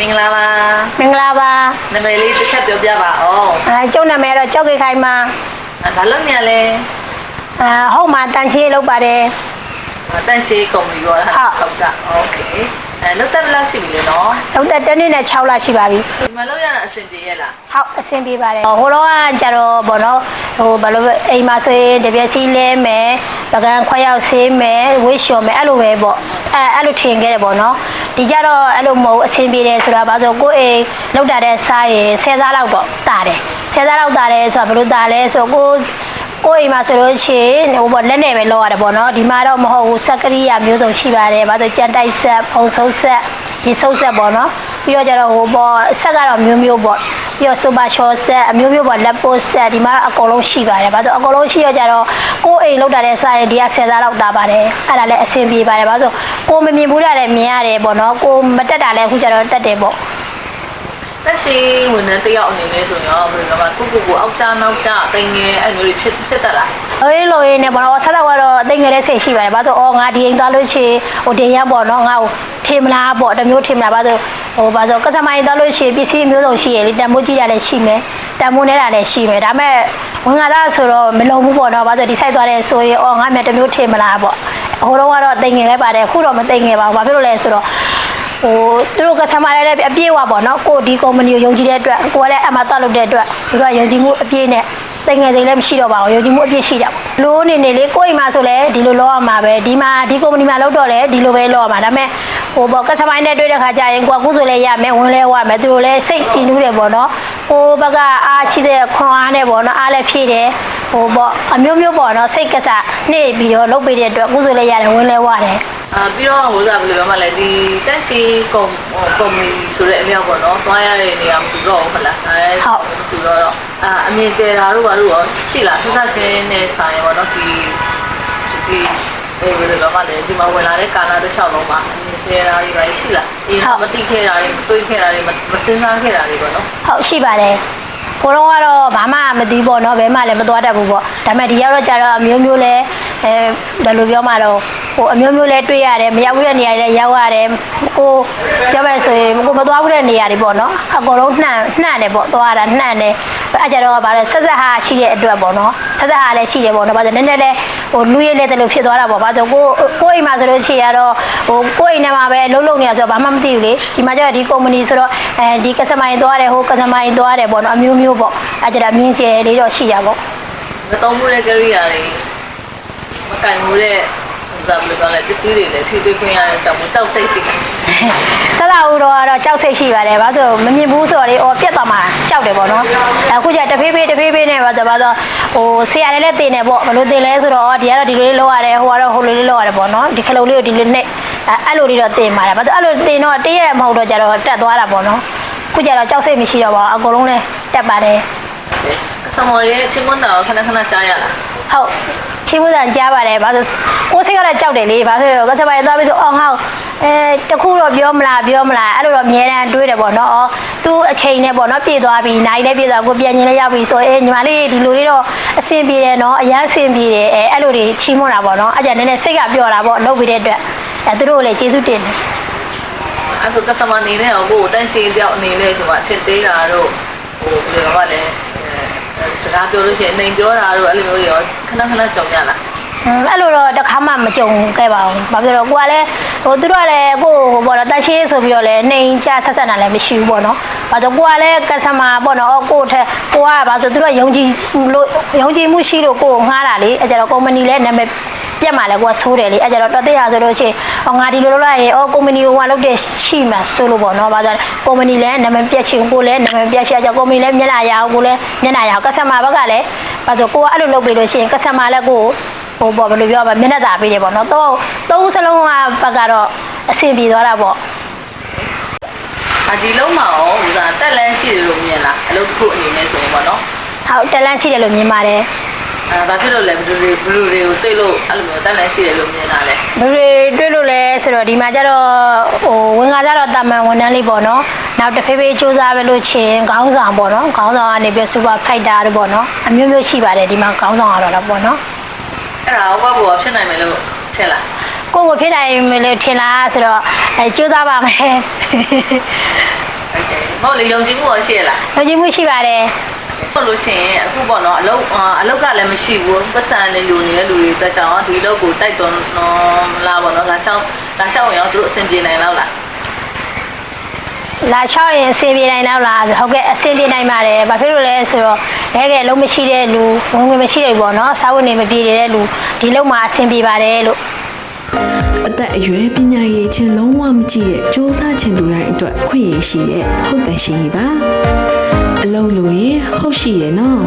မင်္ဂလာပါ မင်္ဂလာပါ နာမည်လေးတစ်ချက်ပြောပြပါဦး အဲကျုပ်နာမည်တော့ကြောက်ခေခိုင်ပါ အဲဘာလို့မြန်လဲ အဲဟုတ်မှာတန်ချေလောက်ပါတယ် တန့်ရှိကုမ္ပဏီရော ဟုတ် ဟုတ်ကโอเค အဲလောက်တက်ဘယ်လောက်ရှိပြီလဲနော်လောက်သက်တစ်နေ့နဲ့6လရှိပါပြီဒီမှာလောက်ရတာအဆင်ပြေရဲ့လားဟုတ်အဆင်ပြေပါတယ်ဟိုတော့ကကြတော့ဘောနော်ဟိုဘာလို့လဲအိမ်မှာဆိုရင်တပြက်စီလဲမယ်ပကံခွဲရောက်ဆေးမယ်ဝိရှော်မယ်အဲ့လိုပဲပေါ့အဲအဲ့လိုထင်ခဲ့တယ်ပေါ့နော်ဒီကြတော့အဲ့လိုမဟုတ်ဘူးအဆင်ပြေတယ်ဆိုတာဘာလို့ကိုယ်အိမ်လောက်တာတဲ့စားရင်10စားလောက်တော့တာတယ်10စားလောက်တာတယ်ဆိုတာဘယ်လိုတာလဲဆိုတော့ကိုယ် ကိုယ်အိမ်မှာဆိုလို့ရှိရင်ဟိုပေါ့လက်နဲ့ပဲလောက်ရတယ်ပေါ့နော်ဒီမှာတော့မဟုတ်ဘူးစက်ကရိယာမျိုးစုံရှိပါတယ်ဘာလို့ကြံတိုက်ဆက်ဖုံဆုံးဆက်ရေဆုပ်ဆက်ပေါ့နော်ပြီးတော့ကျတော့ဟိုပေါ့ဆက်ကတော့မျိုးမျိုးပေါ့ပြီးတော့စူပါချောဆက်အမျိုးမျိုးပေါ့လက်ပိုးဆက်ဒီမှာတော့အကုန်လုံးရှိပါတယ်ဘာလို့အကုန်လုံးရှိရကြတော့ကိုယ်အိမ်လောက်တာတဲ့စားရင်ဒီက10စားလောက်တာပါတယ်အဲ့ဒါလည်းအဆင်ပြေပါတယ်ဘာလို့ကိုယ်မမြင်ဘူးတာလည်းမြင်ရတယ်ပေါ့နော်ကိုယ်မတက်တာလည်းအခုကျတော့တက်တယ်ပေါ့ တက်ရှိဝန်ထမ်းတစ်ယောက်အနေနဲ့ဆိုရင်ရောဘယ်လိုလဲကိုကိုကိုအောက်ကြနောက်ကြတင်ငယ်အဲ့လိုတွေဖြစ်ဖြစ်တတ်လားအေးလို့ရင်းနဲ့ပေါ့နော်ဆက်တော့ကတော့အသိငယ်တဲ့စိတ်ရှိပါတယ်ဘာလို့အော်ငါဒီအိမ်သွားလို့ရှိရင်ဟိုတင်ရပေါ့နော်ငါ့ကိုထေမလားပေါ့တစ်မျိုးထေမလားဘာလို့ဟိုဘာလို့ကစမိုင်းသွားလို့ရှိရင်ပစ္စည်းမျိုးစုံရှိရလေတန်ဖိုးကြီးတာလည်းရှိမယ်တန်ဖိုးနေတာလည်းရှိမယ်ဒါပေမဲ့ဝင်ငါသားဆိုတော့မလုံဘူးပေါ့နော်ဘာလို့ဒီဆိုင်သွားတဲ့ဆိုရင်အော်ငါမြတ်တစ်မျိုးထေမလားပေါ့ဟိုတော့ကတော့သိငယ်ပဲပါတယ်အခုတော့မသိငယ်ပါဘူးဘာဖြစ်လို့လဲဆိုတော့ ဟိုသူတို့ကဆမရလည်းအပြည့်ဝပေါ့နော်ကိုဒီကုမ္ပဏီကိုယုံကြည်တဲ့အတွက်ကိုကလည်းအမှသွားလုပ်တဲ့အတွက်သူကယုံကြည်မှုအပြည့်နဲ့တိတ်ငယ်စိတ်လည်းမရှိတော့ပါဘူးယုံကြည်မှုအပြည့်ရှိကြပါလိုးနေနေလေးကိုယ့်အိမ်မှာဆိုလည်းဒီလိုလုပ်ရမှာပဲဒီမှာဒီကုမ္ပဏီမှာလုပ်တော့လည်းဒီလိုပဲလုပ်ရမှာဒါပေမဲ့ဟိုပေါ့ကဆမိုင်းနဲ့တွေ့တဲ့ခါကျရင်ကိုကကုဆိုလည်းရမယ်ဝင်လဲဝမယ်သူတို့လည်းစိတ်ကြည်နူးတယ်ပေါ့နော်ကိုဘက်ကအားရှိတဲ့ခွန်အားနဲ့ပေါ့နော်အားလည်းဖြည့်တယ် ဟိုပေါ့အမျိုးမျိုးပေါ့နော်စိတ်ကစားနှိပ်ပြီးတော့လုပ်ပေးတဲ့အတွက်ကုဆိုလည်းရတယ်ဝင်လဲဝတယ်အာပြီးတော့ဟိုကဘယ်လိုပြောမလဲဒီတက်ရှိကုမ္ကုမ္ပဏီဆိုတဲ့အမြောက်ပေါ့နော်သွားရတဲ့နေရာမတူတော့ဘူးမလားအဲမတူတော့အာအမြင်ကျတာတို့ဘာလို့ရောရှိလားဆက်ဆက်ချင်းနဲ့ဆိုင်ရောပေါ့နော်ဒီဒီအဲဘယ်လိုပြောမလဲဒီမှာဝင်လာတဲ့ကာလာတစ်လျှောက်လုံးမှာအမြင်ကျတာတွေပါရှိလားဒီမတိခဲ့တာတွေတွေးခဲ့တာတွေမစင်းစားခဲ့တာတွေပေါ့နော်ဟုတ်ရှိပါတယ် ကိုတော့ကတော့ဘာမှမသိပေါ့နော်ဘယ်မှလည်းမသွားတတ်ဘူးပေါ့ဒါပေမဲ့ဒီရောက်တော့ကြတော့အမျိုးမျိုးလဲအဲဘယ်လိုပြောမှတော့ဟိုအမျိုးမျိုးလဲတွေ့ရတယ်မရောက်ဘူးတဲ့နေရာတွေလည်းရောက်ရတယ်ကိုပြောမယ်ဆိုရင်ကိုမသွားဘူးတဲ့နေရာတွေပေါ့နော်အကုန်လုံးနှံ့နှံ့တယ်ပေါ့သွားတာနှံ့တယ်အဲကြတော့ဗါလဲဆက်ဆက်ဟာရှိတဲ့အတွက်ပေါ့နော်ဆက်ဆက်ဟာလည်းရှိတယ်ပေါ့နော်ဘာလို့နည်းနည်းလဲဟိုလူရည်လေးတလို့ဖြစ်သွားတာပေါ့ဘာလို့ကိုကိုအိမ်မှာဆိုလို့ရှိရတော့ဟိုကိုအိမ်ထဲမှာပဲလုံးလုံးနေရဆိုတော့ဘာမှမသိဘူးလေဒီမှာကျတော့ဒီကုမ္ပဏီဆိုတော့အဲဒီကစမိုင်းသွားတယ်ဟိုကစမိုင်းသွားတယ်ပေါ့နော်အမျိုးမျိုးပေါ့အဲကြတော့မြင်းကျယ်လေးတော့ရှိကြပေါ့မတော်မှုတဲ့ကရိယာတွေမကင်မှုတဲ့ ဟိုကဘယ်လိုပြောလဲပစ္စည်းတွေလည်းထိတွေ့ခွင့်ရတဲ့တောင်ကြောက်စိတ်ရှိတယ်ဆက်လာဦးတော့ကတော့ကြောက်စိတ်ရှိပါတယ်ဘာလို့မမြင်ဘူးဆိုတော့လေအော်ပြက်သွားမှာကြောက်တယ်ပေါ့နော်အခုကျတဖေးဖေးတဖေးဖေးနဲ့ပါဆိုဘာလို့ဟိုဆရာလည်းလည်းတင်တယ်ပေါ့ဘယ်လိုတင်လဲဆိုတော့ဒီကတော့ဒီလိုလေးလောက်ရတယ်ဟိုကတော့ဟိုလိုလေးလောက်ရတယ်ပေါ့နော်ဒီခလုံးလေးကိုဒီလိုနဲ့အဲ့လိုလေးတော့တင်ပါတယ်ဘာလို့အဲ့လိုတင်တော့တရက်မဟုတ်တော့ကြတော့တက်သွားတာပေါ့နော်အခုကျတော့ကြောက်စိတ်မရှိတော့ပါဘူးအကုန်လုံးလည်းတက်ပါတယ်ကစမော်ရဲ့ချင်းမွန်းတော်ခဏခဏကြားရလားဟုတ် ချင်းမှုတန်ကြားပါတယ်ဘာလို့ကိုစိတ်ကတော့ကြောက်တယ်လေဘာဖြစ်လို့ကစပိုင်သွားပြီးဆိုအော်ဟောက်အဲတခုတော့ပြောမလားပြောမလားအဲ့လိုတော့အများတန်းတွေးတယ်ပေါ့နော်အော်သူအချိန်နဲ့ပေါ့နော်ပြေသွားပြီနိုင်လည်းပြေသွားကိုပြန်ရင်လည်းရောက်ပြီဆိုအေးညီမလေးဒီလိုလေးတော့အဆင်ပြေတယ်နော်အရန်အဆင်ပြေတယ်အဲအဲ့လိုတွေချီးမွမ်းတာပေါ့နော်အဲ့ကြနည်းနည်းစိတ်ကပြောတာပေါ့လုပ်ပြီးတဲ့အတွက်အဲသူတို့ကိုလည်းကျေးဇူးတင်တယ်အဲဆိုကစမအနေနဲ့ဟိုကိုတန့်ရှင်းကြောက်အနေနဲ့ဆိုမှချစ်သေးတာတို့ဟိုဘယ်လိုပြောလဲအဲ စကားပြောလို့ရှိရင်နေပြောတာတို့အဲ့လိုမျိုးတွေရောခဏခဏကြောင်ရလားဟွန်းအဲ့လိုတော့တစ်ခါမှမကြုံခဲ့ပါဘူး။ဘာဖြစ်လို့လဲကိုကလည်းဟိုသူတို့ကလည်းကိုဟိုပေါ့နော်တက်ရှိဆိုပြီးတော့လည်းနှိမ်ချဆက်ဆက်တာလည်းမရှိဘူးပေါ့နော်။ဘာလို့ကိုကလည်းကစမာပေါ့နော်အော်ကိုထက်ကိုကဘာလို့သူတို့ကယုံကြည်လို့ယုံကြည်မှုရှိလို့ကိုကိုငှားတာလေအဲကြတော့ကုမ္ပဏီလည်းနာမည် ပြတ်မှလည်းကိုကဆိုးတယ်လေအဲကြတော့တော်သေးရဆိုလို့ချင်းအော်ငါဒီလိုလုပ်လိုက်ရင်အော်ကုမ္ပဏီကဟိုလုပ်တဲ့ရှိမှဆိုလို့ပေါ့နော်။ဘာလို့ကုမ္ပဏီလည်းနာမည်ပြတ်ချင်ကိုလည်းနာမည်ပြတ်ချင်အကြောကုမ္ပဏီလည်းမျက်နှာရအောင်ကိုလည်းမျက်နှာရအောင်ကစမာဘက်ကလည်းဘာလို့ကိုကအဲ့လိုလုပ်ပြီးလို့ရှိရင်ကစမာလည်းကိုဟိုပေါ့ဘယ်လိုပြောပါမျက်နှာသာပေးတယ်ပေါ့နော်တော့သုံးစလုံးကဘက်ကတော့အဆင်ပြေသွားတာပေါ့အဒီလုံးမှာရောဟိုကတက်လန်းရှိတယ်လို့မြင်လားအလုပ်တစ်ခုအနေနဲ့ဆိုရင်ပေါ့နော်ဟုတ်တလန့်ရှိတယ်လို့မြင်ပါတယ် အဲဘာဖြစ်လို့လဲဘယ်လိုတွေဘယ်လိုတွေကိုသိလို့အဲ့လိုမျိုးတက်လန်းရှိတယ်လို့မြင်တာလဲဘယ်လိုတွေ့လို့လဲဆိုတော့ဒီမှာကျတော့ဟိုဝင်ကားကြတော့တာမန်ဝန်ထမ်းလေးပေါ့နော်နောက်တစ်ဖေးဖေးစူးစမ်းပဲလို့ချင်းခေါင်းဆောင်ပေါ့နော်ခေါင်းဆောင်ကနေပြီးစူပါဖိုက်တာတို့ပေါ့နော်အမျိုးမျိုးရှိပါတယ်ဒီမှာခေါင်းဆောင်ကတော့ပေါ့နော်အဲ့ဒါဘဘကဖြစ်နိုင်မယ်လို့ထင်လားကိုယ့်ကိုဖြစ်နိုင်မလို့ထင်လားဆိုတော့အဲစူးစမ်းပါမယ်ဟုတ်တယ်မဟုတ်လေယုံကြည်မှုရောရှိရလားယုံကြည်မှုရှိပါတယ် ဟုတ်လို့ရှိရင်အခုပေါ့နော်အလုပ်အလုပ်ကလည်းမရှိဘူးပတ်စံလေးလူနေတဲ့လူတွေအတွက်ကြောင့်ဒီအလုပ်ကိုတိုက်တွန်းလာပေါ့နော်လာရှောင်းလာရှောင်းရင်ရောသူတို့အဆင်ပြေနိုင်လောက်လားလာချောက်ရင်အဆင်ပြေနိုင်တော့လားဆိုဟုတ်ကဲ့အဆင်ပြေနိုင်ပါတယ်ဘာဖြစ်လို့လဲဆိုတော့လဲကဲလုံးမရှိတဲ့လူဝင်ဝင်မရှိတဲ့ပေါ့နော်စားဝတ်နေမပြေတဲ့လူဒီလုံးမှာအဆင်ပြေပါတယ်လို့အသက်အရွယ်ပညာရေးချင်းလုံးဝမကြည့်ရဲ့စ조사ချင်သူတိုင်းအတွက်ခွင့်ရရှိတဲ့ဟုတ်တယ်ရှိပါ အလုပ်လို့ရဟုတ်ရှိရဲ့နော်